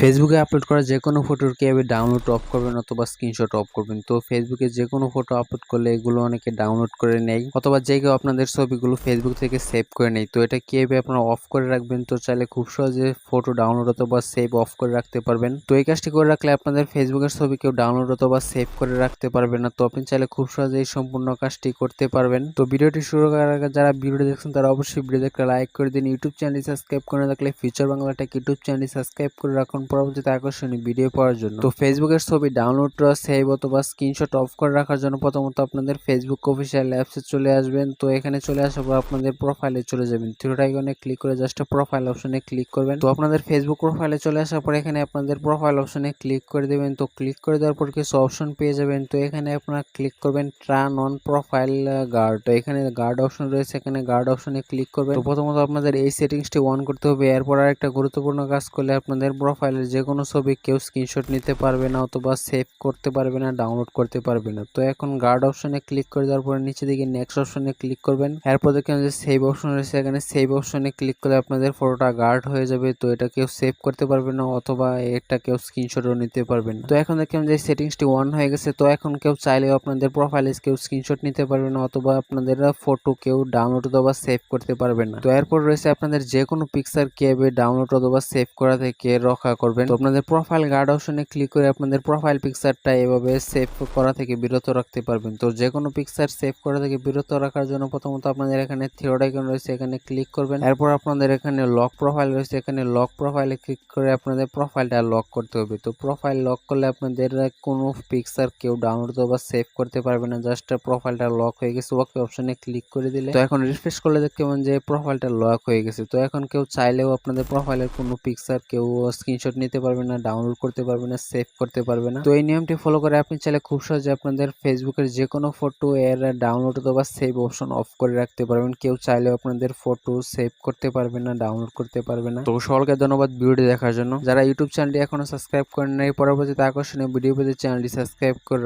ফেসবুকে আপলোড করা যে কোনো ফটোর কীভাবে ডাউনলোড অফ করবেন অথবা স্ক্রিনশট অফ করবেন। তো ফেসবুকে যে কোনো ফটো আপলোড করলে এগুলো অনেকে ডাউনলোড করে নেয় অথবা যে কেউ আপনাদের ছবিগুলো ফেসবুক থেকে সেভ করে নেয়। তো এটা কীভাবে আপনারা অফ করে রাখবেন? তো চাইলে খুব সহজে ফটো ডাউনলোড অথবা সেভ অফ করে রাখতে পারবেন। তো এই কাজটি করে রাখলে আপনাদের ফেসবুকের ছবি কেউ ডাউনলোড অথবা সেভ করে রাখতে পারবে না। তো আপনি চাইলে খুব সহজে এই সম্পূর্ণ কাজটি করতে পারবেন। তো ভিডিওটি শুরু করার আগে যারা ভিডিও দেখছেন, তারা অবশ্যই ভিডিও দেখতে লাইক করে দিন। ইউটিউব চ্যানেল সাবস্ক্রাইব করে থাকলে ফিউচার বাংলাটাকে ইউটিউব চ্যানেল সাবস্ক্রাইব করে রাখুন। পরবর্তীতে আকর্ষণীয় ভিডিও পাওয়ার জন্য। তো ফেসবুকের ছবি ডাউনলোড সেভ অথবা স্ক্রিনশট অফ করে রাখার জন্য প্রথমত আপনাদের ফেসবুক অফিসিয়াল অ্যাপসে চলে আসবেন। তো এখানে চলে আসার পর আপনাদের প্রোফাইলে চলে যাবেন। থ্রিড আইকনে ক্লিক করে জাস্ট প্রোফাইল অপশনে ক্লিক করবেন। তো আপনাদের ফেসবুক প্রোফাইলে চলে আসার পর এখানে আপনাদের প্রোফাইল অপশনে ক্লিক করে দেবেন। তো ক্লিক করে দেওয়ার পর কিছু অপশন পেয়ে যাবেন। তো এখানে আপনারা ক্লিক করবেন ট্রান অন প্রোফাইল গার্ড তো এখানে গার্ড অপশন রয়েছে, এখানে গার্ড অপশনে ক্লিক করবেন। তো প্রথমত আপনাদের এই সেটিংসটি অন করতে হবে। এরপর আর একটা গুরুত্বপূর্ণ কাজ করলে আপনাদের প্রোফাইলের যে কোনো ছবি কেউ স্ক্রিনশট নিতে পারবে না অথবা সেভ করতে পারবে না ডাউনলোড করতে পারবে না। তো এখন গার্ড অপশনে ক্লিক করে দেওয়ার পরে নিচে দিকে নেক্সট অপশনে ক্লিক করবেন। এরপর দেখেন যে সেভ অপশন রয়েছে। এখানে সেভ অপশনে ক্লিক করলে আপনাদের ফটোটা গার্ড হয়ে যাবে। তো এটা কেউ সেভ করতে পারবে না অথবা এটা কেউ স্ক্রিনশটও নিতে পারবে না। তো এখন দেখেন যে সেটিংসটি অন হয়ে গেছে। তো এখন কেউ চাইলেও আপনাদের প্রোফাইলে কেউ স্ক্রিনশট নিতে পারবে না অথবা আপনাদের ফটো কেউ ডাউনলোড অথবা সেভ করতে পারবে না। তো এরপর রয়েছে আপনাদের যে কোনো পিকচার কীভাবে ডাউনলোড অথবা সেভ করা থেকে রক্ষা করবেন। তো আপনাদের প্রোফাইল গার্ড অপশনে ক্লিক করে আপনাদের প্রোফাইল পিকচারটা এভাবে সেভ করা থেকে বিরত রাখতে পারবেন। তো যে কোনো পিকচার সেভ করা থেকে বিরত রাখার জন্য প্রথমত আপনাদের এখানে থিওড আইকন রয়েছে, এখানে ক্লিক করবেন। এরপর আপনাদের এখানে লক প্রোফাইল রয়েছে, এখানে লক প্রোফাইলে ক্লিক করে আপনাদের প্রোফাইলটা লক করতে হবে। তো প্রোফাইল লক করলে আপনাদের কোনো পিকচার কেউ ডাউনলোড বা সেভ করতে পারবে না জাস্ট প্রোফাইলটা লক হয়ে গেছে ওকে অপশনে ক্লিক করে দিলে। তো এখন রিফ্রেশ করলে দেখতে পাবেন যে প্রোফাইলটা লক হয়ে গেছে। তো এখন কেউ চাইলেও আপনাদের প্রোফাইলের কোনো পিকচার কেউ স্ক্রিনশট নিতে পারবে না ডাউনলোড করতে পারবে না সেভ করতে পারবে না। তো এই নিয়মটি ফলো করে আপনি চাইলে খুব সহজে আপনাদের ফেসবুকের যে কোনো ফটো এর ডাউনলোড অথবা সেভ অপশন অফ করে রাখতে পারবেন। কেউ চাইলেও আপনাদের ফটো সেভ করতে পারবে না ডাউনলোড করতে পারবে না। তো সকলকে ধন্যবাদ ভিডিওটি দেখার জন্য। যারা ইউটিউব চ্যানেলটি এখনও সাবস্ক্রাইব করেন নাই, পরবর্তীতে আকর্ষণীয় ভিডিও পেতে চ্যানেলটি সাবস্ক্রাইব করে